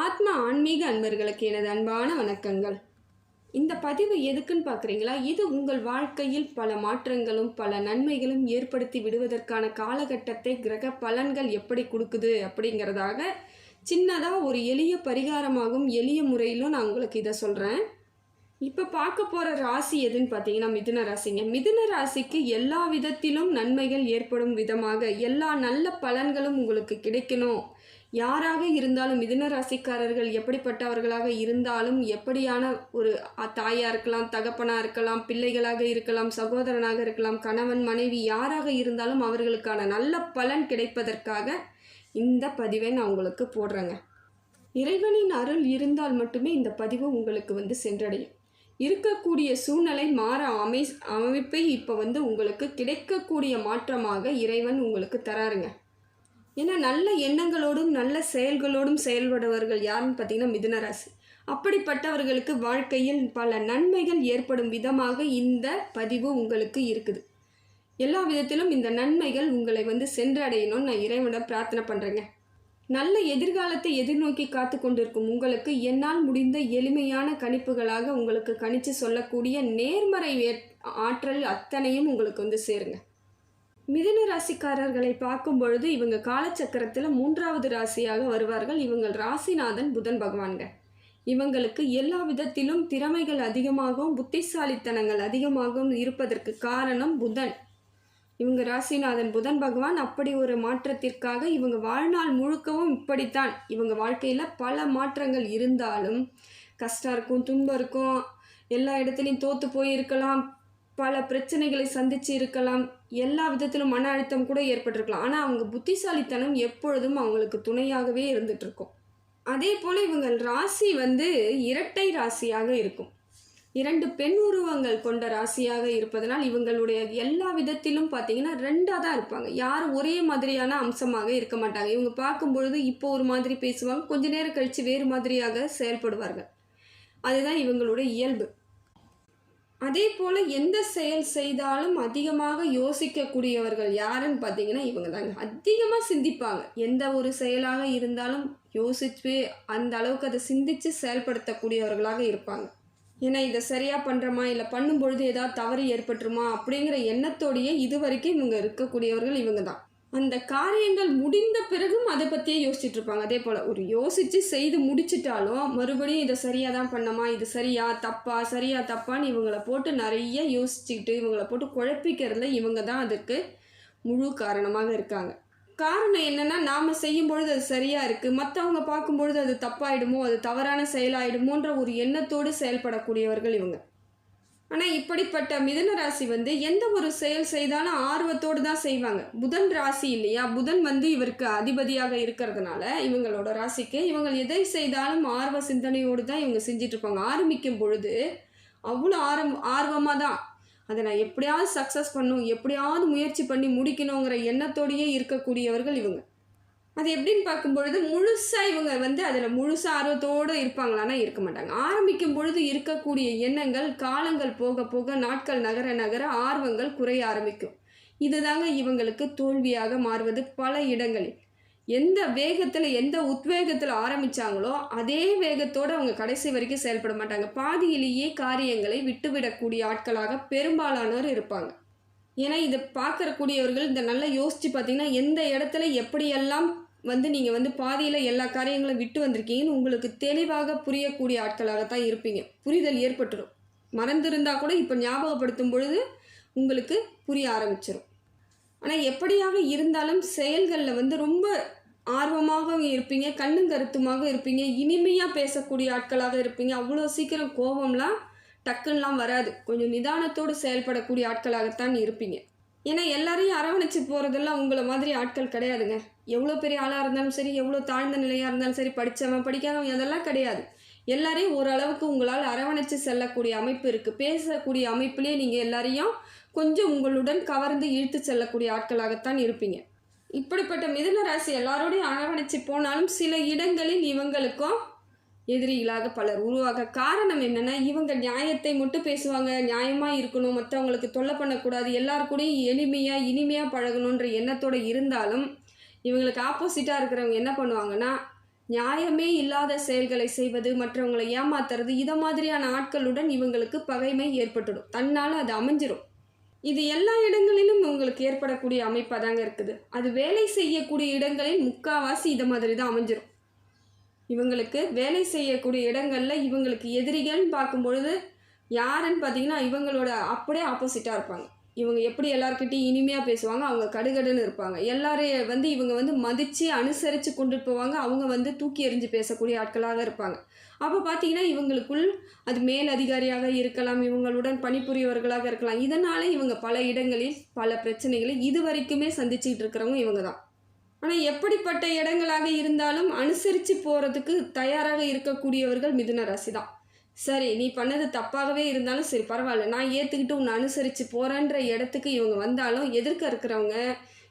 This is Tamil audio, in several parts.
ஆத்ம ஆன்மீக அன்பர்களுக்கு எனது அன்பான வணக்கங்கள். இந்த பதிவு எதுக்குன்னு பார்க்குறீங்களா? இது உங்கள் வாழ்க்கையில் பல மாற்றங்களும் பல நன்மைகளும் ஏற்படுத்தி விடுவதற்கான காலகட்டத்தை கிரக பலன்கள் எப்படி கொடுக்குது அப்படிங்கிறதாக சின்னதாக ஒரு எளிய பரிகாரமாகவும் எளிய முறையிலும் நான் உங்களுக்கு இதை சொல்கிறேன் இப்போ பார்க்க போகிற ராசி எதுன்னு பார்த்தீங்கன்னா மிதுன ராசிங்க. மிதுன ராசிக்கு எல்லா விதத்திலும் நன்மைகள் ஏற்படும் விதமாக எல்லா நல்ல பலன்களும் உங்களுக்கு கிடைக்கணும். யாராக இருந்தாலும் மிதுன ராசிக்காரர்கள் எப்படிப்பட்டவர்களாக இருந்தாலும் எப்படியான ஒரு அ- இருக்கலாம் தகப்பனாக இருக்கலாம் பிள்ளைகளாக இருக்கலாம் சகோதரனாக இருக்கலாம் கணவன் மனைவி யாராக இருந்தாலும் அவர்களுக்கான நல்ல பலன் கிடைப்பதற்காக இந்த பதிவை நான் உங்களுக்கு போடுறேங்க. இறைவனின் அருள் இருந்தால் மட்டுமே இந்த பதிவு உங்களுக்கு வந்து சென்றடையும். இருக்கக்கூடிய சூழ்நிலை மாற அமை அமைப்பை இப்போ வந்து உங்களுக்கு கிடைக்கக்கூடிய மாற்றமாக இறைவன் உங்களுக்கு தராருங்க. ஏன்னா நல்ல எண்ணங்களோடும் நல்ல செயல்களோடும் செயல்படுபவர்கள் யாருன்னு பார்த்தீங்கன்னா மிதுனராசி. அப்படிப்பட்டவர்களுக்கு வாழ்க்கையில் பல நன்மைகள் ஏற்படும் விதமாக இந்த பதிவு உங்களுக்கு இருக்குது. எல்லா விதத்திலும் இந்த நன்மைகள் உங்களை வந்து சென்றடையணும்னு நான் இறைவனிடம் பிரார்த்தனை பண்ணுறேங்க நல்ல எதிர்காலத்தை எதிர்நோக்கி காத்து கொண்டிருக்கும் உங்களுக்கு என்னால் முடிந்த எளிமையான கணிப்புகளாக உங்களுக்கு கணித்து சொல்லக்கூடிய நேர்மறை ஆற்றல் அத்தனையும் உங்களுக்கு வந்து சேருங்க. மிதுன ராசிக்காரர்களை பார்க்கும் பொழுது இவங்க காலச்சக்கரத்தில் மூன்றாவது ராசியாக வருவார்கள். இவங்கள் ராசிநாதன் புதன் பகவான்க இவங்களுக்கு எல்லா விதத்திலும் திறமைகள் அதிகமாகவும் புத்திசாலித்தனங்கள் அதிகமாகவும் இருப்பதற்கு காரணம் புதன். இவங்க ராசிநாதன் புதன் பகவான் அப்படி ஒரு மாற்றத்திற்காக இவங்க வாழ்நாள் முழுக்கவும் இப்படித்தான். இவங்க வாழ்க்கையில் பல மாற்றங்கள் இருந்தாலும் கஷ்டம் இருக்கும் துன்பம் இருக்கும் எல்லா இடத்துலையும் தோற்று போயிருக்கலாம் பல பிரச்சனைகளை சந்திச்சு இருக்கலாம். எல்லா விதத்திலும் மன அழுத்தம் கூட ஏற்பட்டிருக்கலாம். ஆனால் அவங்க புத்திசாலித்தனம் எப்பொழுதும் அவங்களுக்கு துணையாகவே இருந்துகிட்ருக்கும் அதே போல் இவங்க ராசி வந்து இரட்டை ராசியாக இருக்கும். இரண்டு பெண் உருவங்கள் கொண்ட ராசியாக இருப்பதனால் இவங்களுடைய எல்லா விதத்திலும் பார்த்தீங்கன்னா ரெண்டாக தான் இருப்பாங்க. யாரும் ஒரே மாதிரியான அம்சமாக இருக்க மாட்டாங்க. இவங்க பார்க்கும் பொழுது இப்போ ஒரு மாதிரி பேசுவாங்க. கொஞ்ச நேரம் கழித்து வேறு மாதிரியாக செயல்படுவார்கள். அதுதான் இவங்களுடைய இயல்பு. அதே போல் எந்த செயல் செய்தாலும் அதிகமாக யோசிக்கக்கூடியவர்கள் யாருன்னு பார்த்தீங்கன்னா இவங்க தாங்க அதிகமாக சிந்திப்பாங்க. எந்த ஒரு செயலாக இருந்தாலும் யோசிச்சு அந்த அளவுக்கு அதை சிந்தித்து செயல்படுத்தக்கூடியவர்களாக இருப்பாங்க. ஏன்னா இதை சரியாக பண்ணுறோமா இல்லை பண்ணும்பொழுது ஏதாவது தவறு ஏற்பட்டுருமா? அப்படிங்கிற எண்ணத்தோடையே இது வரைக்கும் இவங்க இருக்கக்கூடியவர்கள் இவங்க தான் அந்த காரியங்கள் முடிந்த பிறகும் அதை பற்றியே யோசிச்சுட்டு இருப்பாங்க. அதே போல் ஒரு யோசித்து செய்து முடிச்சிட்டாலும் மறுபடியும் இதை சரியாக தான் பண்ணமா இது சரியா தப்பா? சரியா தப்பான்னு இவங்களை போட்டு நிறைய யோசிச்சுக்கிட்டு இவங்களை போட்டு குழப்பிக்கிறதுல இவங்க தான் அதுக்கு முழு காரணமாக இருக்காங்க. காரணம் என்னென்னா நாம் செய்யும் பொழுது அது சரியாக இருக்குது மற்றவங்க பார்க்கும்பொழுது அது தப்பாயிடுமோ? அது தவறான செயலாயிடுமோன்ற ஒரு எண்ணத்தோடு செயல்படக்கூடியவர்கள் இவங்க. ஆனால் இப்படிப்பட்ட மிதுன ராசி வந்து எந்த ஒரு செயல் செய்தாலும் ஆர்வத்தோடு தான் செய்வாங்க. புதன் ராசி இல்லையா? புதன் வந்து இவருக்கு அதிபதியாக இருக்கிறதுனால இவங்களோட ராசிக்கு இவங்க எதை செய்தாலும் ஆர்வ சிந்தனையோடு தான் இவங்க செஞ்சிட்ருப்பாங்க ஆரம்பிக்கும் பொழுது அவ்வளோ ஆரம் ஆர்வமாக தான். அதை நான் எப்படியாவது சக்ஸஸ் பண்ணும் எப்படியாவது முயற்சி பண்ணி முடிக்கணுங்கிற எண்ணத்தோடையே இருக்கக்கூடியவர்கள் இவங்க. அது எப்படின்னு பார்க்கும்பொழுது முழுசாக இவங்க வந்து அதில் முழுசாக ஆர்வத்தோடு இருப்பாங்களான்னா இருக்க மாட்டாங்க. ஆரம்பிக்கும் பொழுது இருக்கக்கூடிய எண்ணங்கள் காலங்கள் போக போக நாட்கள் நகர நகர ஆர்வங்கள் குறைய ஆரம்பிக்கும். இதுதாங்க இவங்களுக்கு தோல்வியாக மாறுவது பல இடங்களில். எந்த வேகத்தில் எந்த உத்வேகத்தில் ஆரம்பித்தாங்களோ அதே வேகத்தோடு அவங்க கடைசி வரைக்கும் செயல்பட மாட்டாங்க. பாதியிலேயே காரியங்களை விட்டுவிடக்கூடிய ஆட்களாக பெரும்பாலானோர் இருப்பாங்க. ஏன்னா இதை பார்க்கறக்கூடியவர்கள் இந்த நல்லா யோசித்து பார்த்தீங்கன்னா எந்த இடத்துல எப்படியெல்லாம் வந்து நீங்கள் வந்து பாதியில் எல்லா காரியங்களும் விட்டு வந்திருக்கீங்கன்னு உங்களுக்கு தெளிவாக புரியக்கூடிய ஆட்களாகத்தான் இருப்பீங்க. புரிதல் ஏற்பட்டுடும் மறந்திருந்தா கூட இப்போ ஞாபகப்படுத்தும் பொழுது உங்களுக்கு புரிய ஆரம்பிச்சிடும் ஆனால் எப்படியாக இருந்தாலும் செயல்களில் வந்து ரொம்ப ஆர்வமாகவும் இருப்பீங்க கண்ணும் கருத்துமாக இருப்பீங்க இனிமையாக பேசக்கூடிய ஆட்களாக இருப்பீங்க. அவ்வளோ சீக்கிரம் கோபம்லாம் டக்குன்னெலாம் வராது. கொஞ்சம் நிதானத்தோடு செயல்படக்கூடிய ஆட்களாகத்தான் இருப்பீங்க. ஏன்னா எல்லாரையும் அரவணைச்சு போகிறதெல்லாம் உங்களை மாதிரி ஆட்கள் கிடையாதுங்க. எவ்வளோ பெரிய ஆளாக இருந்தாலும் சரி எவ்வளோ தாழ்ந்த நிலையாக இருந்தாலும் சரி படித்தவன் படிக்காதவன் அதெல்லாம் கிடையாது. எல்லாரையும் ஓரளவுக்கு உங்களால் அரவணைச்சு செல்லக்கூடிய அமைப்பு இருக்குது பேசக்கூடிய அமைப்பிலே நீங்கள் எல்லாரையும் கொஞ்சம் உங்களுடன் கவர்ந்து இழுத்து செல்லக்கூடிய ஆட்களாகத்தான் இருப்பீங்க. இப்படிப்பட்ட மிதுன ராசி எல்லாரோடையும் அரவணைச்சு போனாலும் சில இடங்களில் இவங்களுக்கும் எதிரிகளாக பலர் உருவாக காரணம் என்னென்னா இவங்க நியாயத்தை மட்டும் பேசுவாங்க நியாயமாக இருக்கணும் மற்றவங்களுக்கு தொல்லை பண்ணக்கூடாது எல்லார் கூடயும் எளிமையாக இனிமையாக பழகணுன்ற எண்ணத்தோடு இருந்தாலும் இவங்களுக்கு ஆப்போசிட்டாக இருக்கிறவங்க என்ன பண்ணுவாங்கன்னா நியாயமே இல்லாத செயல்களை செய்வது மற்றவங்களை ஏமாத்துறது இதை மாதிரியான ஆட்களுடன் இவங்களுக்கு பகைமை ஏற்பட்டுடும். தன்னால் அது அமைஞ்சிரும். இது எல்லா இடங்களிலும் இவங்களுக்கு ஏற்படக்கூடிய அமைப்பாக தாங்க இருக்குது. அது வேலை செய்யக்கூடிய இடங்களில் முக்காவாசி இதை மாதிரி தான் அமைஞ்சிரும். இவங்களுக்கு வேலை செய்யக்கூடிய இடங்களில் இவங்களுக்கு எதிரிகள்னு பார்க்கும் பொழுது யாருன்னு பார்த்தீங்கன்னா இவங்களோட அப்படியே ஆப்போசிட்டாக இருப்பாங்க. இவங்க எப்படி எல்லாருக்கிட்டையும் இனிமையாக பேசுவாங்க அவங்க கடுகடுன்னு இருப்பாங்க. எல்லாரையும் வந்து இவங்க வந்து மதித்து அனுசரித்து கொண்டுட்டு போவாங்க. அவங்க வந்து தூக்கி எறிஞ்சு பேசக்கூடிய ஆட்களாக இருப்பாங்க. அப்போ பார்த்தீங்கன்னா இவங்களுக்குள் அது மேல் அதிகாரியாக இருக்கலாம் இவங்களுடன் பணிபுரியவர்களாக இருக்கலாம். இதனால் இவங்க பல இடங்களில் பல பிரச்சனைகளை இது வரைக்குமே சந்திச்சுட்டு இருக்கிறவங்க இவங்க தான். ஆனால் எப்படிப்பட்ட இடங்களாக இருந்தாலும் அனுசரித்து போகிறதுக்கு தயாராக இருக்கக்கூடியவர்கள் மிதுன ராசி தான் சரி நீ பண்ணது தப்பாகவே இருந்தாலும் சரி பரவாயில்ல. நான் ஏற்றுக்கிட்டு உன்னை அனுசரித்து போகிறேன்ற இடத்துக்கு இவங்க வந்தாலும் எதிர்க்க இருக்கிறவங்க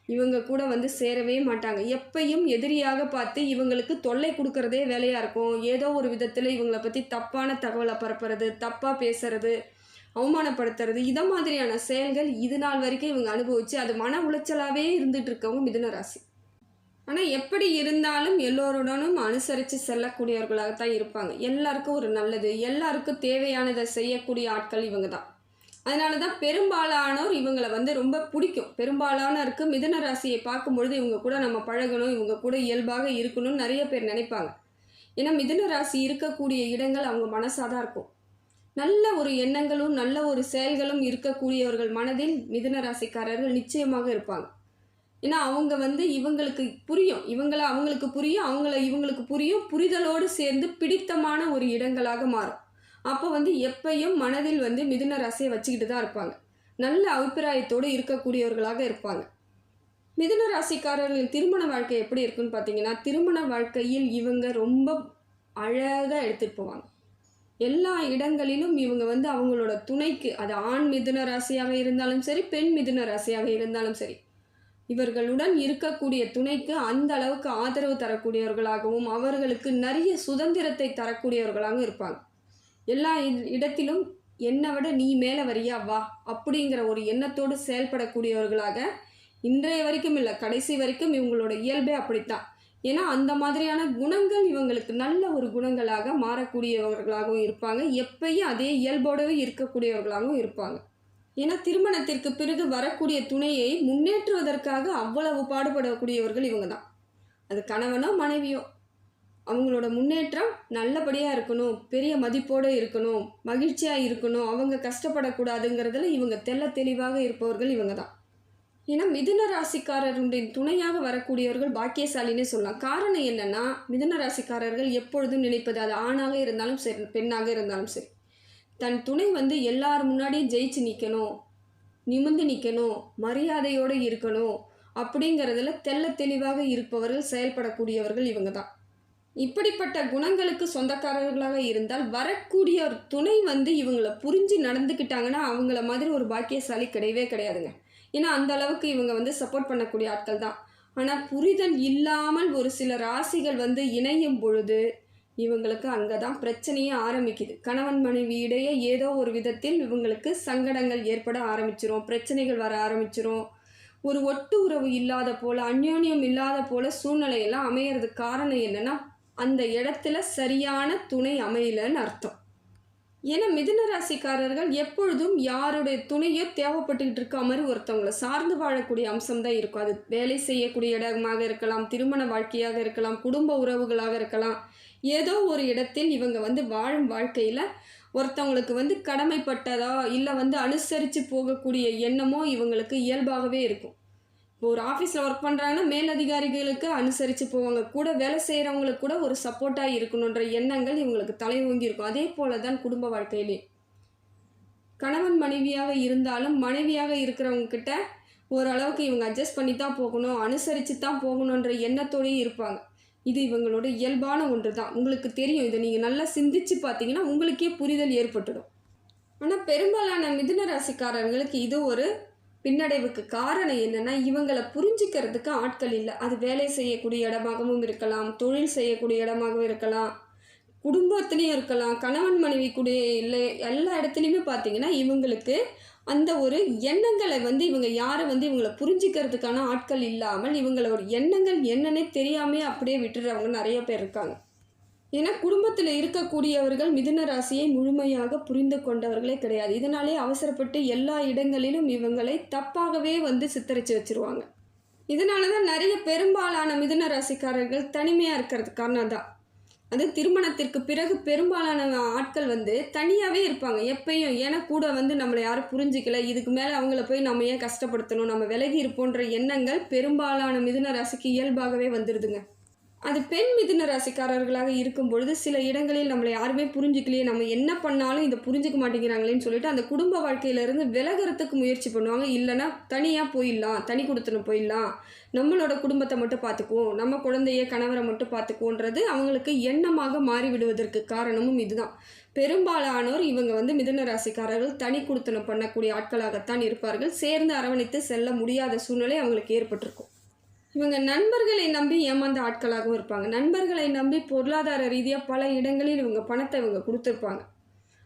இவங்க கூட வந்து சேரவே மாட்டாங்க. எப்பையும் எதிரியாக பார்த்து இவங்களுக்கு தொல்லை கொடுக்கறதே வேலையாக இருக்கும். ஏதோ ஒரு விதத்தில் இவங்களை பற்றி தப்பான தகவலை பரப்புறது தப்பாக பேசுறது அவமானப்படுத்துறது இதை மாதிரியான செயல்கள் இது நாள் வரைக்கும் இவங்க அனுபவித்து அது மன உளைச்சலாகவே இருந்துகிட்டு இருக்கவங்க மிதுன ராசி. ஆனால் எப்படி இருந்தாலும் எல்லோருடனும் அனுசரித்து செல்லக்கூடியவர்களாகத்தான் இருப்பாங்க. எல்லாருக்கும் ஒரு நல்லது எல்லாருக்கும் தேவையானதை செய்யக்கூடிய ஆட்கள் இவங்க தான் அதனால தான் பெரும்பாலானோர் இவங்களை வந்து ரொம்ப பிடிக்கும். பெரும்பாலானோருக்கு மிதன ராசியை பார்க்கும்பொழுது இவங்க கூட நம்ம பழகணும் இவங்க கூட இயல்பாக இருக்கணும்னு நிறைய பேர் நினைப்பாங்க. ஏன்னா மிதன ராசி இருக்கக்கூடிய இடங்கள் அவங்க மனசாக தான் இருக்கும். நல்ல ஒரு எண்ணங்களும் நல்ல ஒரு செயல்களும் இருக்கக்கூடியவர்கள் மனதில் மிதன ராசிக்காரர்கள் நிச்சயமாக இருப்பாங்க. ஏன்னா அவங்க வந்து இவங்களுக்கு புரியும். இவங்கள அவங்களுக்கு புரியும் அவங்கள இவங்களுக்கு புரியும். புரிதலோடு சேர்ந்து பிடித்தமான ஒரு இடங்களாக மாறும். அப்போ வந்து எப்பயும் மனதில் வந்து மிதுன ராசியை வச்சுக்கிட்டு தான் இருப்பாங்க. நல்ல அபிப்பிராயத்தோடு இருக்கக்கூடியவர்களாக இருப்பாங்க. மிதுன ராசிக்காரர்களின் திருமண வாழ்க்கை எப்படி இருக்குன்னு பார்த்தீங்கன்னா திருமண வாழ்க்கையில் இவங்க ரொம்ப அழகாக எடுத்துகிட்டு போவாங்க. எல்லா இடங்களிலும் இவங்க வந்து அவங்களோட துணைக்கு அது ஆண் மிதுன ராசியாக இருந்தாலும் சரி பெண் மிதுன ராசியாக இருந்தாலும் சரி இவர்களுடன் இருக்கக்கூடிய துணைக்கு அந்த அளவுக்கு ஆதரவு தரக்கூடியவர்களாகவும் அவர்களுக்கு நிறைய சுதந்திரத்தை தரக்கூடியவர்களாகவும் இருப்பாங்க. எல்லா இடத்திலும் என்னை விட நீ மேலே வரியா வா அப்படிங்கிற ஒரு எண்ணத்தோடு செயல்படக்கூடியவர்களாக இன்றைய வரைக்கும் இல்லை கடைசி வரைக்கும் இவங்களோட இயல்பே அப்படித்தான். ஏன்னா அந்த மாதிரியான குணங்கள் இவங்களுக்கு நல்ல ஒரு குணங்களாக மாறக்கூடியவர்களாகவும் இருப்பாங்க. எப்பயும் அதே இயல்போடவே இருக்கக்கூடியவர்களாகவும் இருப்பாங்க. ஏன்னா திருமணத்திற்கு பிறகு வரக்கூடிய துணையை முன்னேற்றுவதற்காக அவ்வளவு பாடுபடக்கூடியவர்கள் இவங்க தான் அது கணவனோ மனைவியோ. அவங்களோட முன்னேற்றம் நல்லபடியாக இருக்கணும் பெரிய மதிப்போடு இருக்கணும் மகிழ்ச்சியாக இருக்கணும் அவங்க கஷ்டப்படக்கூடாதுங்கிறதுல இவங்க தெள்ள தெளிவாக இருப்பவர்கள் இவங்க தான் ஏன்னா மிதுன ராசிக்காரருடைய துணையாக வரக்கூடியவர்கள் பாக்கியசாலினே சொல்லலாம். காரணம் என்னென்னா மிதுன ராசிக்காரர்கள் எப்பொழுதும் நினைப்பது அது ஆணாக இருந்தாலும் சரி பெண்ணாக இருந்தாலும் சரி. தன் துணை வந்து எல்லார் முன்னாடியும் ஜெயிச்சு நிற்கணும் நிமிர்ந்து நிற்கணும் மரியாதையோடு இருக்கணும் அப்படிங்கிறதுல தெள்ள தெளிவாக இருப்பவர்கள் செயல்படக்கூடியவர்கள் இவங்க தான் இப்படிப்பட்ட குணங்களுக்கு சொந்தக்காரர்களாக இருந்தால் வரக்கூடிய ஒரு துணை வந்து இவங்களை புரிஞ்சு நடந்துக்கிட்டாங்கன்னா அவங்கள மாதிரி ஒரு பாக்கியசாலி கிடையவே கிடையாதுங்க. ஏன்னா அந்த அளவுக்கு இவங்க வந்து சப்போர்ட் பண்ணக்கூடிய ஆட்கள் தான் ஆனால் புரிதல் இல்லாமல் ஒரு சில ராசிகள் வந்து இணையும் பொழுது இவங்களுக்கு அங்கே தான் பிரச்சனையே ஆரம்பிக்குது. கணவன் மனைவி இடையே ஏதோ ஒரு விதத்தில் இவங்களுக்கு சங்கடங்கள் ஏற்பட ஆரம்பிச்சிரும். பிரச்சனைகள் வர ஆரம்பிச்சிரும். ஒரு ஒட்டு உறவு இல்லாத போல் அந்யோன்யம் இல்லாத போல் சூழ்நிலையெல்லாம் அமையறதுக்கு காரணம் என்னன்னா அந்த இடத்துல சரியான துணை அமையலன்னு அர்த்தம். ஏன்னா மிதுன ராசிக்காரர்கள் எப்பொழுதும் யாருடைய துணையோ தேவைப்பட்டுக்கிட்டு இருக்க மாதிரி ஒருத்தவங்களை சார்ந்து வாழக்கூடிய அம்சம் தான் இருக்கும். அது வேலை செய்யக்கூடிய இடமாக இருக்கலாம் திருமண வாழ்க்கையாக இருக்கலாம் குடும்ப உறவுகளாக இருக்கலாம். ஏதோ ஒரு இடத்தில் இவங்க வந்து வாழும் வாழ்க்கையில் ஒருத்தவங்களுக்கு வந்து கடமைப்பட்டதோ இல்லை வந்து அனுசரித்து போகக்கூடிய எண்ணமோ இவங்களுக்கு இயல்பாகவே இருக்கும். இப்போ ஒரு ஆஃபீஸில் ஒர்க் பண்ணுறாங்கன்னா மேலதிகாரிகளுக்கு அனுசரித்து போவாங்க. கூட வேலை செய்கிறவங்களுக்கு கூட ஒரு சப்போர்ட்டாக இருக்கணுன்ற எண்ணங்கள் இவங்களுக்கு தலை ஓங்கி இருக்கும். அதே போல தான் குடும்ப வாழ்க்கையிலே. கணவன் மனைவியாக இருந்தாலும் மனைவியாக இருக்கிறவங்க கிட்ட ஓரளவுக்கு இவங்க அட்ஜஸ்ட் பண்ணி தான் போகணும் அனுசரித்து தான் போகணுன்ற எண்ணத்தோடையும் இருப்பாங்க. இது இவங்களோட இயல்பான ஒன்று தான் உங்களுக்கு தெரியும் இதை நீங்கள் நல்லா சிந்திச்சு பார்த்தீங்கன்னா உங்களுக்கே புரிதல் ஏற்பட்டுடும். ஆனால் பெரும்பாலான மிதுன ராசிக்காரர்களுக்கு இது ஒரு பின்னடைவுக்கு காரணம் என்னென்னா இவங்களை புரிஞ்சுக்கிறதுக்கு ஆட்கள் இல்லை. அது வேலை செய்யக்கூடிய இடமாகவும் இருக்கலாம் தொழில் செய்யக்கூடிய இடமாகவும் இருக்கலாம் குடும்பத்துலேயும் இருக்கலாம் கணவன் மனைவி கூட இல்லை எல்லா இடத்துலையுமே பார்த்தீங்கன்னா இவங்களுக்கு அந்த ஒரு எண்ணங்களை வந்து இவங்க யாரை வந்து இவங்களை புரிஞ்சுக்கிறதுக்கான ஆட்கள் இல்லாமல் இவங்களோட எண்ணங்கள் என்னன்னே தெரியாமே அப்படியே விட்டுறவங்க நிறைய பேர் இருக்காங்க. ஏன்னா குடும்பத்தில் இருக்கக்கூடியவர்கள் மிதுன ராசியை முழுமையாக புரிந்து கொண்டவர்களே கிடையாது. இதனாலே அவசரப்பட்டு எல்லா இடங்களிலும் இவங்களை தப்பாகவே வந்து சித்தரித்து வச்சிருவாங்க. இதனால தான் நிறைய பெரும்பாலான மிதுன ராசிக்காரர்கள் தனிமையாக இருக்கிறது காரணம் தான் அது திருமணத்திற்கு பிறகு பெரும்பாலான ஆட்கள் வந்து தனியாகவே இருப்பாங்க. எப்பயும் ஏன்னா கூட வந்து நம்மளை யாரும் புரிஞ்சிக்கல. இதுக்கு மேலே அவங்கள போய் நம்ம ஏன் கஷ்டப்படுத்தணும்? நம்ம விலகி இருப்போன்ற எண்ணங்கள் பெரும்பாலான மிதுன ராசிக்கு இயல்பாகவே வந்துடுதுங்க அது பெண் மிதுன ராசிக்காரர்களாக இருக்கும் பொழுது சில இடங்களில் நம்மளை யாருமே புரிஞ்சுக்கலையே நம்ம என்ன பண்ணாலும் இதை புரிஞ்சுக்க மாட்டேங்கிறாங்களேன்னு சொல்லிட்டு அந்த குடும்ப வாழ்க்கையிலேருந்து விலகிறதுக்கு முயற்சி பண்ணுவாங்க. இல்லைன்னா தனியாக போயிடலாம் தனி கொடுத்துன்னு போயிடலாம். நம்மளோட குடும்பத்தை மட்டும் பார்த்துக்குவோம் நம்ம குழந்தைய கணவரை மட்டும் பார்த்துக்குவோன்றது அவங்களுக்கு எண்ணமாக மாறிவிடுவதற்கு காரணமும் இதுதான். பெரும்பாலானோர் இவங்க வந்து மிதுன ராசிக்காரர்கள் தனி கொடுத்தனம் பண்ணக்கூடிய ஆட்களாகத்தான் இருப்பார்கள். சேர்ந்து அரவணைத்து செல்ல முடியாத சூழ்நிலை அவங்களுக்கு ஏற்பட்டிருக்கும். இவங்க நண்பர்களை நம்பி ஏமாந்த ஆட்களாகவும் இருப்பாங்க. நண்பர்களை நம்பி பொருளாதார ரீதியாக பல இடங்களில் இவங்க பணத்தை இவங்க கொடுத்துருப்பாங்க.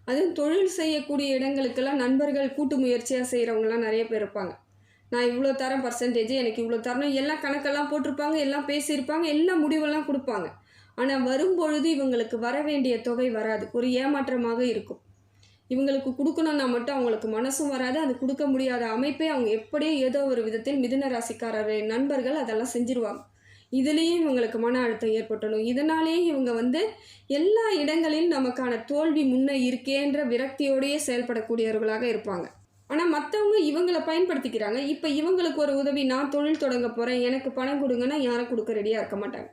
அதுவும் தொழில் செய்யக்கூடிய இடங்களுக்கெல்லாம் நண்பர்கள் கூட்டு முயற்சியாக செய்கிறவங்களாம் நிறைய பேர் இருப்பாங்க. நான் இவ்வளோ தரம் பர்சன்டேஜ் எனக்கு இவ்வளோ தரணும். எல்லாம் கணக்கெல்லாம் போட்டிருப்பாங்க எல்லாம் பேசியிருப்பாங்க எல்லாம் முடிவெல்லாம் கொடுப்பாங்க. ஆனால் வரும்பொழுது இவங்களுக்கு வர வேண்டிய தொகை வராது. ஒரு ஏமாற்றமாக இருக்கும். இவங்களுக்கு கொடுக்கணுன்னா மட்டும் அவங்களுக்கு மனசும் வராது அது கொடுக்க முடியாத அமைப்பே அவங்க எப்படியோ ஏதோ ஒரு விதத்தில் மிதுன ராசிக்காரரின் நண்பர்கள் அதெல்லாம் செஞ்சிருவாங்க. இதுலேயும் இவங்களுக்கு மன அழுத்தம் ஏற்பட்டணும் இதனாலேயே இவங்க வந்து எல்லா இடங்களிலும் நமக்கான தோல்வி முன்னே இருக்கேன்ற விரக்தியோடையே செயல்படக்கூடியவர்களாக இருப்பாங்க. ஆனால் மற்றவங்க இவங்களை பயன்படுத்திக்கிறாங்க. இப்போ இவங்களுக்கு ஒரு உதவி நான் தொழில் தொடங்க போகிறேன் எனக்கு பணம் கொடுங்கன்னா யாரும் கொடுக்க ரெடியாக இருக்க மாட்டாங்க.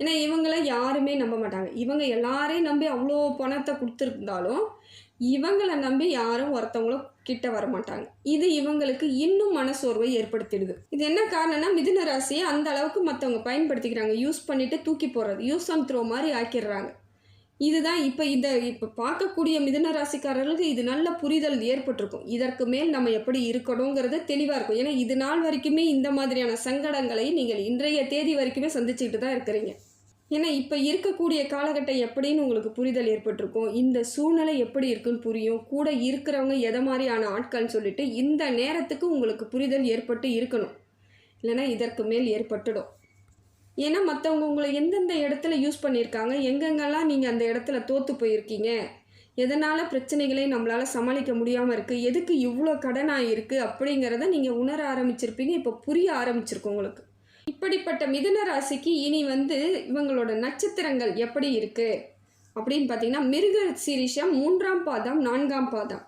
ஏன்னா இவங்களை யாருமே நம்ப மாட்டாங்க. இவங்க எல்லாரையும் நம்பி அவ்வளோ பணத்தை கொடுத்துருந்தாலும் இவங்களை நம்பி யாரும் ஒருத்தவங்களும் கிட்ட வர மாட்டாங்க இது இவங்களுக்கு இன்னும் மனசோர்வை ஏற்படுத்திடுது. இது என்ன காரணம்னா மிதுன ராசியை அந்த அளவுக்கு மற்றவங்க பயன்படுத்திக்கிறாங்க. யூஸ் பண்ணிட்டு தூக்கி போடுறது. யூஸ் அண்ட் த்ரோ மாதிரி ஆக்கிடுறாங்க. இதுதான் இப்போ இந்த இப்போ பார்க்கக்கூடிய மிதுன ராசிக்காரர்களுக்கு இது நல்ல புரிதல் ஏற்பட்டிருக்கும். இதற்கு மேல் நம்ம எப்படி இருக்கணுங்கிறது தெளிவாக இருக்கும். ஏன்னா இது நாள் வரைக்குமே இந்த மாதிரியான சங்கடங்களை நீங்கள் இன்றைய தேதி வரைக்குமே சந்திச்சுக்கிட்டு தான் இருக்கிறீங்க. ஏன்னா இப்போ இருக்கக்கூடிய காலகட்டம் எப்படின்னு உங்களுக்கு புரிதல் ஏற்பட்டிருக்கும். இந்த சூழ்நிலை எப்படி இருக்குன்னு புரியும். கூட இருக்கிறவங்க எதை மாதிரியான ஆட்கள்னு சொல்லிட்டு இந்த நேரத்துக்கு உங்களுக்கு புரிதல் ஏற்பட்டு இருக்கணும். இல்லைன்னா இதற்கு மேல் ஏற்பட்டுடும். ஏன்னா மற்றவங்க உங்களை எந்தெந்த இடத்துல யூஸ் பண்ணியிருக்காங்க எங்கெங்கெல்லாம் நீங்கள் அந்த இடத்துல தோற்று போயிருக்கீங்க எதனால் பிரச்சனைகளை நம்மளால் சமாளிக்க முடியாமல் இருக்குது எதுக்கு இவ்வளோ கடனாக இருக்குது அப்படிங்கிறத நீங்கள் உணர ஆரம்பிச்சிருப்பீங்க. இப்போ புரிய ஆரம்பிச்சிருக்கோம் உங்களுக்கு. இப்படிப்பட்ட மிதுன ராசிக்கு இனி வந்து இவங்களோட நட்சத்திரங்கள் எப்படி இருக்குது அப்படின்னு பார்த்தீங்கன்னா மிருக சீரிஷம் மூன்றாம் பாதம் நான்காம் பாதம்.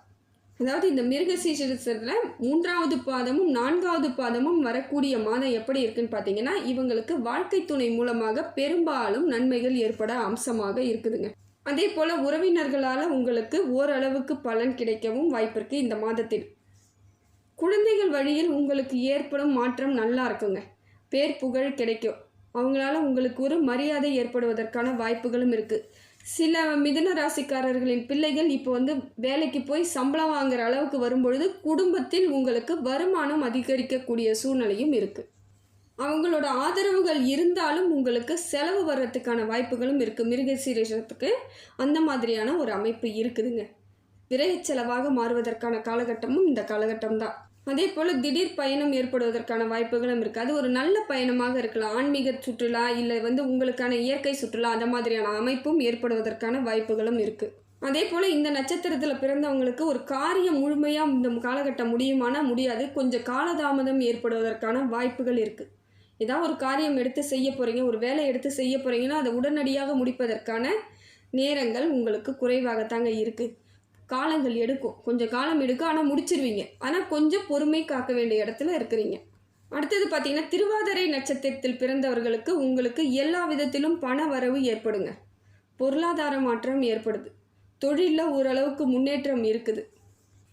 அதாவது இந்த மிருக சீரிஷத்தில் மூன்றாவது பாதமும் நான்காவது பாதமும் வரக்கூடிய மாதம் எப்படி இருக்குன்னு பார்த்தீங்கன்னா இவங்களுக்கு வாழ்க்கை துணை மூலமாக பெரும்பாலும் நன்மைகள் ஏற்பட அம்சமாக இருக்குதுங்க. அதே போல் உறவினர்களால் உங்களுக்கு ஓரளவுக்கு பலன் கிடைக்கவும் வாய்ப்பு இந்த மாதத்தில். குழந்தைகள் வழியில் உங்களுக்கு ஏற்படும் மாற்றம் நல்லா இருக்குங்க. பேர் புகழ் கிடைக்கும். அவங்களால உங்களுக்கு ஒரு மரியாதை ஏற்படுவதற்கான வாய்ப்புகளும் இருக்குது சில மிதுன ராசிக்காரர்களின் பிள்ளைகள் இப்போ வந்து வேலைக்கு போய் சம்பளம் வாங்குற அளவுக்கு வரும்பொழுது குடும்பத்தில் உங்களுக்கு வருமானம் அதிகரிக்கக்கூடிய சூழ்நிலையும் இருக்குது அவங்களோட ஆதரவுகள் இருந்தாலும் உங்களுக்கு செலவு வர்றதுக்கான வாய்ப்புகளும் இருக்குது மிருகசீரேஷத்துக்கு அந்த மாதிரியான ஒரு அமைப்பு இருக்குதுங்க. விரைவு செலவாக மாறுவதற்கான காலகட்டமும் இந்த காலகட்டம் தான் அதே போல் திடீர் பயணம் ஏற்படுவதற்கான வாய்ப்புகளும் இருக்குது அது ஒரு நல்ல பயணமாக இருக்கலாம். ஆன்மீக சுற்றுலா இல்லை வந்து உங்களுக்கான இயற்கை சுற்றுலா அந்த மாதிரியான அமைப்பும் ஏற்படுவதற்கான வாய்ப்புகளும் இருக்குது அதே போல் இந்த நட்சத்திரத்தில் பிறந்தவங்களுக்கு ஒரு காரியம் முழுமையாக இந்த காலகட்டம் முடியுமானா முடியாது. கொஞ்சம் காலதாமதம் ஏற்படுவதற்கான வாய்ப்புகள் இருக்குது ஏதாவது ஒரு காரியம் எடுத்து செய்ய போகிறீங்க ஒரு வேலை எடுத்து செய்ய போகிறீங்கன்னா அதை உடனடியாக முடிப்பதற்கான நேரங்கள் உங்களுக்கு குறைவாகத்தாங்க இருக்குது காலங்கள் எடுக்கும். கொஞ்சம் காலம் எடுக்கும் ஆனால் முடிச்சிருவீங்க. ஆனால் கொஞ்சம் பொறுமை காக்க வேண்டிய இடத்துல இருக்கிறீங்க. அடுத்தது பார்த்தீங்கன்னா திருவாதிரை நட்சத்திரத்தில் பிறந்தவர்களுக்கு உங்களுக்கு எல்லா விதத்திலும் பண வரவு ஏற்படுங்க. பொருளாதார மாற்றம் ஏற்படுது. தொழிலில் ஓரளவுக்கு முன்னேற்றம் இருக்குது.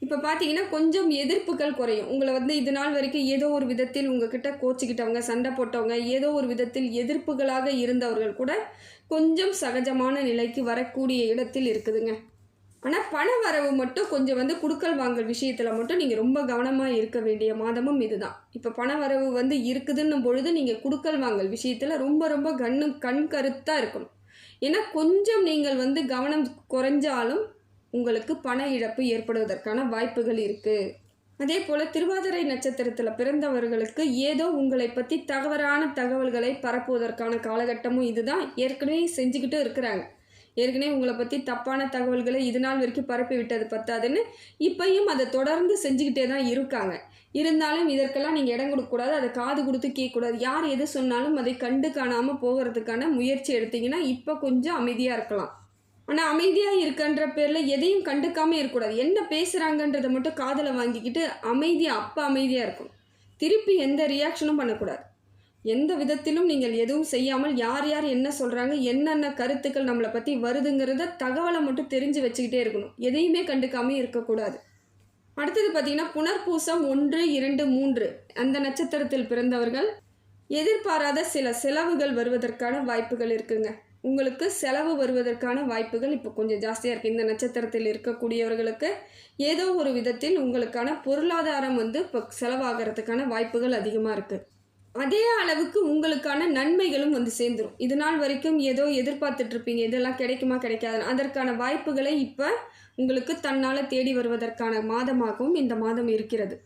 இப்போ பார்த்தீங்கன்னா கொஞ்சம் எதிர்ப்புகள் குறையும். உங்களை வந்து இது நாள் வரைக்கும் ஏதோ ஒரு விதத்தில் உங்ககிட்ட கோச்சிக்கிட்டவங்க சண்டை போட்டவங்க ஏதோ ஒரு விதத்தில் எதிர்ப்புகளாக இருந்தவர்கள் கூட கொஞ்சம் சகஜமான நிலைக்கு வரக்கூடிய இடத்தில் இருக்குதுங்க. ஆனால் பண வரவு மட்டும் கொஞ்சம் வந்து குடுக்கல் வாங்கல் விஷயத்தில் மட்டும் நீங்கள் ரொம்ப கவனமாக இருக்க வேண்டிய மாதமும் இதுதான். இப்போ பண வரவு வந்து இருக்குதுன்னும் பொழுது நீங்கள் குடுக்கல் வாங்கல் விஷயத்தில் ரொம்ப ரொம்ப கண்ணு கண் கருத்தாக இருக்கணும். ஏன்னா கொஞ்சம் நீங்கள் வந்து கவனம் குறைஞ்சாலும் உங்களுக்கு பண இழப்பு ஏற்படுவதற்கான வாய்ப்புகள் இருக்குது அதே போல் திருவாதிரை நட்சத்திரத்தில் பிறந்தவர்களுக்கு ஏதோ உங்களை பற்றி தவறான தகவல்களை பரப்புவதற்கான காலகட்டமும் இதுதான். ஏற்கனவே செஞ்சுக்கிட்டு இருக்கிறாங்க. ஏற்கனவே உங்களை பற்றி தப்பான தகவல்களை இது நாள் வரைக்கும் பரப்பி விட்டது பத்தாதுன்னு இப்பையும் அதை தொடர்ந்து செஞ்சுக்கிட்டே தான் இருக்காங்க. இருந்தாலும் இதற்கெல்லாம் நீங்கள் இடம் கொடுக்கக்கூடாது அதை காது கொடுத்து கேட்கக்கூடாது யார் எது சொன்னாலும் அதை கண்டு காணாமல் போகிறதுக்கான முயற்சி எடுத்தீங்கன்னா இப்போ கொஞ்சம் அமைதியாக இருக்கலாம். ஆனால் அமைதியாக இருக்கன்ற பேரில் எதையும் கண்டுக்காமல் இருக்கக்கூடாது. என்ன பேசுகிறாங்கன்றதை மட்டும் காதில் வாங்கிக்கிட்டு அமைதியாக அப்போ அமைதியாக இருக்கும் திருப்பி எந்த ரியாக்ஷனும் பண்ணக்கூடாது. எந்த விதத்திலும் நீங்கள் எதுவும் செய்யாமல் யார் யார் என்ன சொல்கிறாங்க என்னென்ன கருத்துக்கள் நம்மளை பற்றி வருதுங்கிறத தகவலை மட்டும் தெரிஞ்சு வச்சுக்கிட்டே இருக்கணும். எதையுமே கண்டுக்காமல் இருக்கக்கூடாது. அடுத்தது பார்த்தீங்கன்னா புனர்பூசம் ஒன்று இரண்டு மூன்று. அந்த நட்சத்திரத்தில் பிறந்தவர்கள் எதிர்பாராத சில செலவுகள் வருவதற்கான வாய்ப்புகள் இருக்குங்க. உங்களுக்கு செலவு வருவதற்கான வாய்ப்புகள் இப்போ கொஞ்சம் ஜாஸ்தியாக இருக்குது இந்த நட்சத்திரத்தில் இருக்கக்கூடியவர்களுக்கு ஏதோ ஒரு விதத்தில் உங்களுக்கான பொருளாதாரம் வந்து இப்போ செலவாகிறதுக்கான வாய்ப்புகள் அதிகமாக இருக்குது அதே அளவுக்கு உங்களுக்கான நன்மைகளும் வந்து சேர்ந்துடும் இது நாள் வரைக்கும் ஏதோ எதிர்பார்த்துட்டு இருப்பீங்க இதெல்லாம் கிடைக்குமா கிடைக்காது? அதற்கான வாய்ப்புகளை இப்போ உங்களுக்கு தன்னால் தேடி வருவதற்கான மாதமாகவும் இந்த மாதம் இருக்கிறது.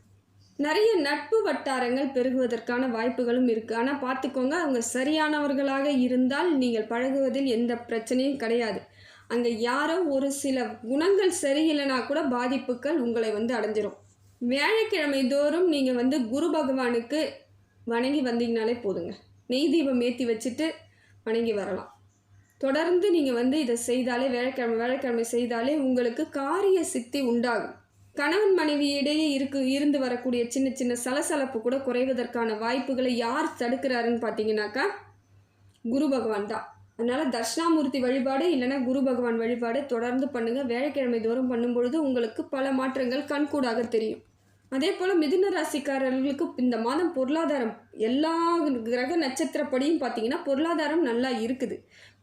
நிறைய நட்பு வட்டாரங்கள் பெருகுவதற்கான வாய்ப்புகளும் இருக்குது ஆனால் பார்த்துக்கோங்க அவங்க சரியானவர்களாக இருந்தால் நீங்கள் பழகுவதில் எந்த பிரச்சனையும் கிடையாது. அங்கே யாரோ ஒரு சில குணங்கள் சரியில்லைனா கூட பாதிப்புகள் உங்களை வந்து அடைஞ்சிரும். வியாழக்கிழமை தோறும் நீங்கள் வந்து குரு பகவானுக்கு வணங்கி வந்தீங்கனாலே போதுங்க. நெய் தீபம் ஏற்றி வச்சுட்டு வணங்கி வரலாம். தொடர்ந்து நீங்கள் வந்து இதை செய்தாலே வேலைக்கிழமை வேலைக்கிழமை செய்தாலே உங்களுக்கு காரிய சித்தி உண்டாகும். கணவன் மனைவி இடையே இருக்கு இருந்து வரக்கூடிய சின்ன சின்ன சலசலப்பு கூட குறைவதற்கான வாய்ப்புகளை யார் தடுக்கிறாருன்னு பார்த்தீங்கன்னாக்கா குரு பகவான் தான். அதனால் தட்சிணாமூர்த்தி வழிபாடு இல்லைன்னா குரு பகவான் வழிபாடு தொடர்ந்து பண்ணுங்கள் வேலைக்கிழமை தோறும் பண்ணும்பொழுது உங்களுக்கு பல மாற்றங்கள் கண்கூடாக தெரியும். அதே போல் மிதுன ராசிக்காரர்களுக்கு இந்த மாதம் பொருளாதாரம் எல்லா கிரக நட்சத்திரப்படியும் பார்த்தீங்கன்னா பொருளாதாரம் நல்லா இருக்குது.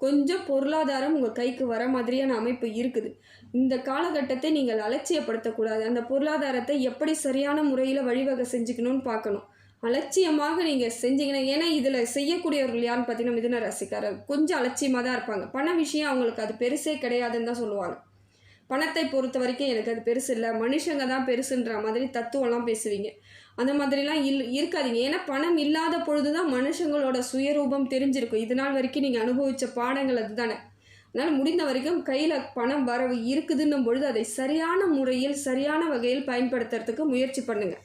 கொஞ்சம் பொருளாதாரம் உங்கள் கைக்கு வர மாதிரியான அமைப்பு இருக்குது. இந்த காலகட்டத்தை நீங்கள் அலட்சியப்படுத்தக்கூடாது. அந்த பொருளாதாரத்தை எப்படி சரியான முறையில் வழிவகை செஞ்சுக்கணும்னு பார்க்கணும். அலட்சியமாக நீங்கள் செஞ்சீங்கன்னா ஏன்னா இதில் செய்யக்கூடியவர்கள் யாருன்னு பார்த்தீங்கன்னா மிதுன ராசிக்காரர். கொஞ்சம் அலட்சியமாக தான் இருப்பாங்க. பண விஷயம் அவங்களுக்கு அது பெருசே கிடையாதுன்னு தான் சொல்லுவாங்க. பணத்தை பொறுத்த வரைக்கும் எனக்கு அது பெருசு இல்லை. மனுஷங்க தான் பெருசுன்ற மாதிரி தத்துவம்லாம் பேசுவீங்க. அந்த மாதிரிலாம் இல் இருக்காதீங்க. ஏன்னா பணம் இல்லாத பொழுது தான் மனுஷங்களோட சுயரூபம் தெரிஞ்சிருக்கும். இது நாள் வரைக்கும் நீங்கள் அனுபவித்த பாடங்கள் அதுதானே. அதனால் முடிந்த வரைக்கும் கையில் பணம் வரவு இருக்குதுன்னும் பொழுது அதை சரியான முறையில் சரியான வகையில் பயன்படுத்துறதுக்கு முயற்சி பண்ணுங்கள்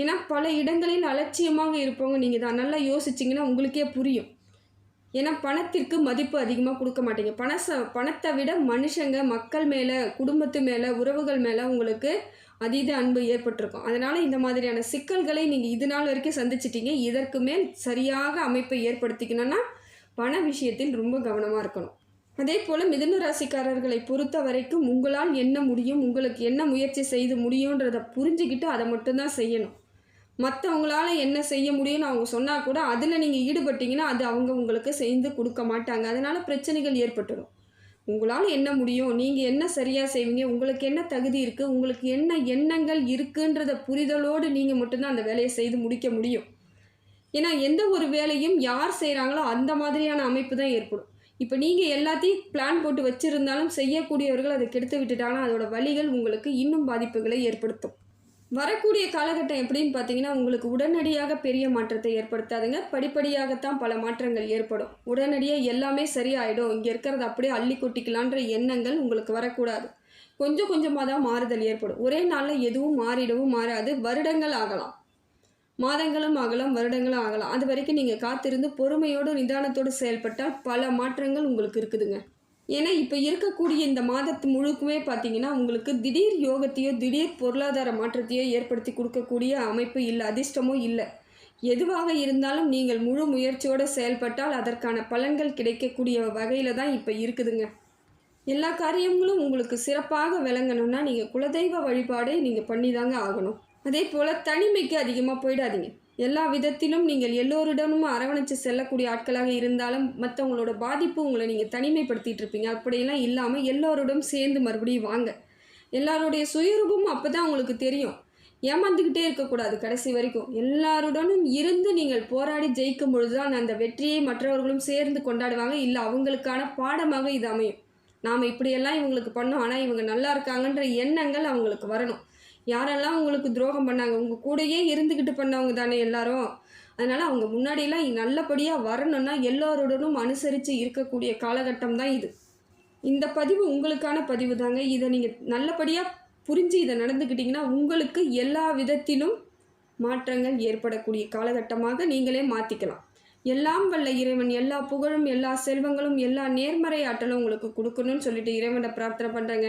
ஏன்னா பல இடங்களில் அலட்சியமாக இருப்பவங்க நீங்கள் தான். நல்லா யோசிச்சிங்கன்னா உங்களுக்கே புரியும். ஏன்னா பணத்திற்கு மதிப்பு அதிகமாக கொடுக்க மாட்டீங்க. பணச பணத்தை விட மனுஷங்க மக்கள் மேலே குடும்பத்து மேலே உறவுகள் மேலே உங்களுக்கு அதீத அன்பு ஏற்பட்டிருக்கும். அதனால் இந்த மாதிரியான சிக்கல்களை நீங்கள் இது நாள் வரைக்கும் சந்திச்சிட்டீங்க. இதற்கு மேல் சரியாக அமைப்பை ஏற்படுத்திக்கணும்னா பண விஷயத்தில் ரொம்ப கவனமாக இருக்கணும். அதே போல் மிதுன ராசிக்காரர்களை பொறுத்த வரைக்கும் உங்களால் என்ன முடியும் உங்களுக்கு என்ன முயற்சி செய்து முடியுன்றதை புரிஞ்சுக்கிட்டு அதை மட்டும்தான் செய்யணும். மற்றவங்களால என்ன செய்ய முடியும்னு அவங்க சொன்னால் கூட அதில் நீங்கள் ஈடுபட்டீங்கன்னா அது அவங்க உங்களுக்கு செய்து கொடுக்க மாட்டாங்க. அதனால் பிரச்சனைகள் ஏற்பட்டுடும் உங்களால் என்ன முடியும்? நீங்கள் என்ன சரியாக செய்வீங்க? உங்களுக்கு என்ன தகுதி இருக்குது உங்களுக்கு என்ன எண்ணங்கள் இருக்குன்றத புரிதலோடு நீங்கள் மட்டும்தான் அந்த வேலையை செய்து முடிக்க முடியும். ஏன்னா எந்த ஒரு வேலையும் யார் செய்கிறாங்களோ அந்த மாதிரியான அமைப்பு தான் ஏற்படும். இப்போ நீங்கள் எல்லாத்தையும் பிளான் போட்டு வச்சுருந்தாலும் செய்யக்கூடியவர்கள் அதை கெடுத்து விட்டுட்டாங்கன்னா அதோட வழிகள் உங்களுக்கு இன்னும் பாதிப்புகளை ஏற்படுத்தும். வரக்கூடிய காலகட்டம் எப்படின்னு பார்த்தீங்கன்னா உங்களுக்கு உடனடியாக பெரிய மாற்றத்தை ஏற்படுத்தாதுங்க. படிப்படியாகத்தான் பல மாற்றங்கள் ஏற்படும். உடனடியாக எல்லாமே சரியாயிடும். இங்கே இருக்கிறத அப்படியே அள்ளி கொட்டிக்கலான்ற எண்ணங்கள் உங்களுக்கு வரக்கூடாது. கொஞ்சம் கொஞ்சமாக தான் மாறுதல் ஏற்படும். ஒரே நாளில் எதுவும் மாறிடவும் மாறாது. வருடங்கள் ஆகலாம். மாதங்களும் ஆகலாம் வருடங்களும் ஆகலாம். அது வரைக்கும் நீங்கள் காத்திருந்து பொறுமையோடு நிதானத்தோடு செயல்பட்டால் பல மாற்றங்கள் உங்களுக்கு இருக்குதுங்க. ஏன்னா இப்போ இருக்கக்கூடிய இந்த மாதத்து முழுக்குமே பார்த்தீங்கன்னா உங்களுக்கு திடீர் யோகத்தையோ திடீர் பொருளாதார மாற்றத்தையோ ஏற்படுத்தி கொடுக்கக்கூடிய அமைப்பு இல்லை அதிர்ஷ்டமோ இல்லை. எதுவாக இருந்தாலும் நீங்கள் முழு முயற்சியோடு செயல்பட்டால் அதற்கான பலன்கள் கிடைக்கக்கூடிய வகையில் தான் இப்போ இருக்குதுங்க. எல்லா காரியங்களும் உங்களுக்கு சிறப்பாக விளங்கணும்னா நீங்கள் குலதெய்வ வழிபாடே நீங்கள் பண்ணி தாங்க ஆகணும். அதே போல் தனிமைக்கு அதிகமாக போயிடாதீங்க. எல்லா விதத்திலும் நீங்கள் எல்லோரிடமும் அரவணைச்சு செல்லக்கூடிய ஆட்களாக இருந்தாலும் மற்றவங்களோட பாதிப்பு உங்களை நீங்கள் தனிமைப்படுத்திட்டு இருப்பீங்க. அப்படியெல்லாம் இல்லாமல் எல்லோரோடும் சேர்ந்து மறுபடியும் வாங்க. எல்லாருடைய சுயரூபமும் அப்போ தான் உங்களுக்கு தெரியும். ஏமாந்துக்கிட்டே இருக்கக்கூடாது கடைசி வரைக்கும். எல்லாருடனும் இருந்து நீங்கள் போராடி ஜெயிக்கும் பொழுது தான் அந்த வெற்றியை மற்றவர்களும் சேர்ந்து கொண்டாடுவாங்க. இல்லை அவங்களுக்கான பாடமாக இது அமையும். நாம் இப்படியெல்லாம் இவங்களுக்கு பண்ணோம். ஆனால் இவங்க நல்லா இருக்காங்கன்ற எண்ணங்கள் அவங்களுக்கு வரணும். யாரெல்லாம் உங்களுக்கு துரோகம் பண்ணாங்க உங்கள் கூடயே இருந்துக்கிட்டு பண்ணவங்க தானே எல்லாரும். அதனால் அவங்க முன்னாடியெல்லாம் நல்லபடியாக வரணும்னா எல்லோருடனும் அனுசரித்து இருக்கக்கூடிய காலகட்டம் தான் இது. இந்த பதிவு உங்களுக்கான பதிவு தாங்க. இதை நீங்கள் நல்லபடியாக புரிஞ்சு இதை நடந்துக்கிட்டிங்கன்னா உங்களுக்கு எல்லா விதத்திலும் மாற்றங்கள் ஏற்படக்கூடிய காலகட்டமாக நீங்களே மாற்றிக்கலாம் எல்லாம் வல்ல இறைவன் எல்லா புகழும் எல்லா செல்வங்களும் எல்லா நேர்மறை ஆற்றலும் உங்களுக்கு கொடுக்கணும்னு சொல்லிட்டு இறைவனை பிரார்த்தனை பண்ணுறேங்க